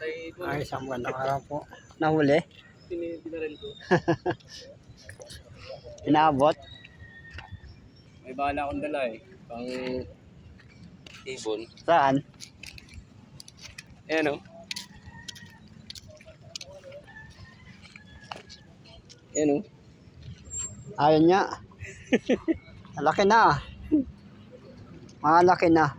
Ay, isang buwan na araw po. Nahuli? tinaril ko. Inaabot? May bala akong dala eh. Pang ibon. Saan? Ayan o. Ayan o. Ayun niya. Malaki na. Malaki na.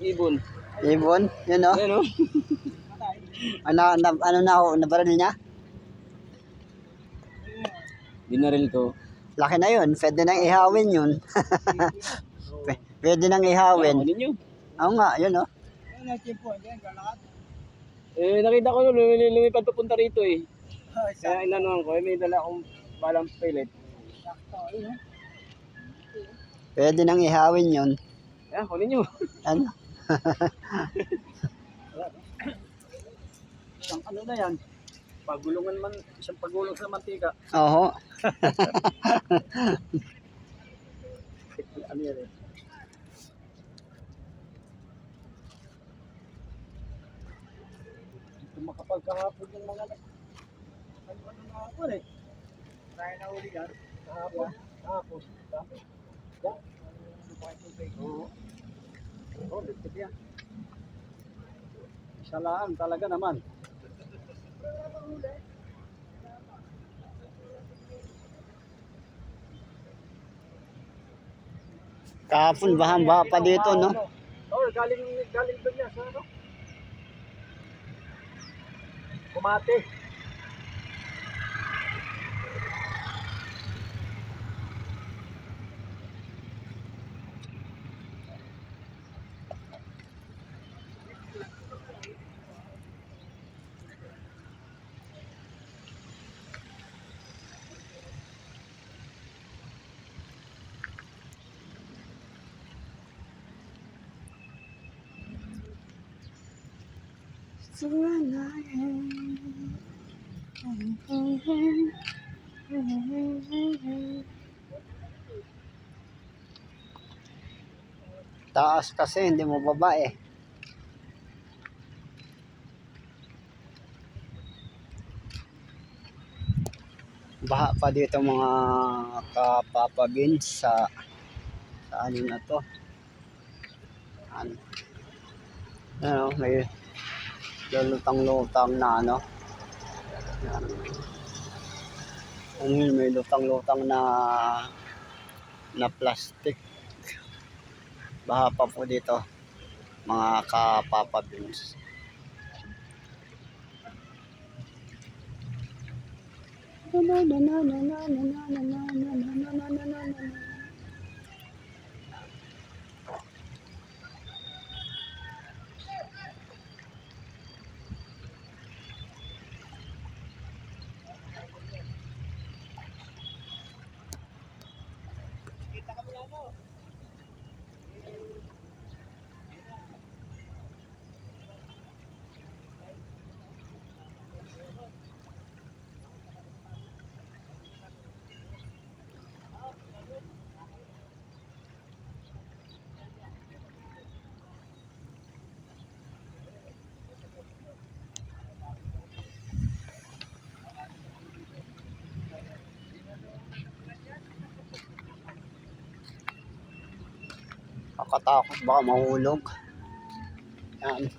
Ibon. Ibon, yun o. Ayan o. Ano, na, ano na ho, nabaril niya? Dinaril ko. Laki na yun. Pwede nang ihawin yun. Pwede nang ihawin. Oo nga, yun o. Eh, nakita ko nung lumi- lumipad papunta rito eh. Kaya inanuhan ko, eh, may dala akong balang pellet. Pwede nang ihawin yun. Ayan, kunin nyo. Ano? Isang ano na yan? Pagulungan man, isang pagulong sa mantika. Oo. Ano yan eh? Ito makapagkahapon yung mga. Ano ano na ako eh? Kaya na uli yan. Kahapon. Kahapon. Kahapon. Oo. Oo, ligpit yan. Isa lang talaga naman. Kahapon, bahang-baha pa dito, no? Oo, oh, galing, galing doon niya sa ano? Kumate. Taas kasi, hindi mo baba eh. Baha pa dito mga kapapabins sa sa ano na to. Ano? Ano, may lulutang-lutang na ano. Ano yun, may lutang-lutang na na plastic baha pa po dito mga kapapa beans Kakatakot baka mahulog. Yan.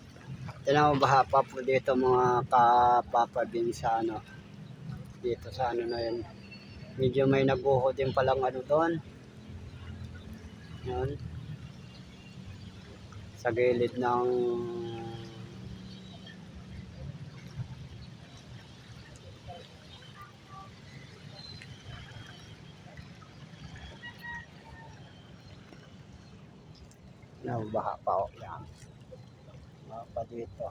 Tinan mo baha pa po dito mga kapapabin sa ano. Dito sa ano na yun. Medyo may naguho din palang ano doon. Yan. Sa gilid ng Nabaha pa ako yan. Baha pa dito.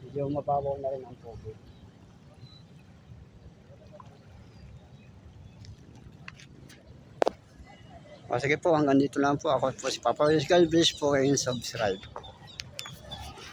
Medyo mababaw na rin ang tubig. O sige po, hanggang dito lang po. Ako po si Papa Luis Galvez po kayong subscribe.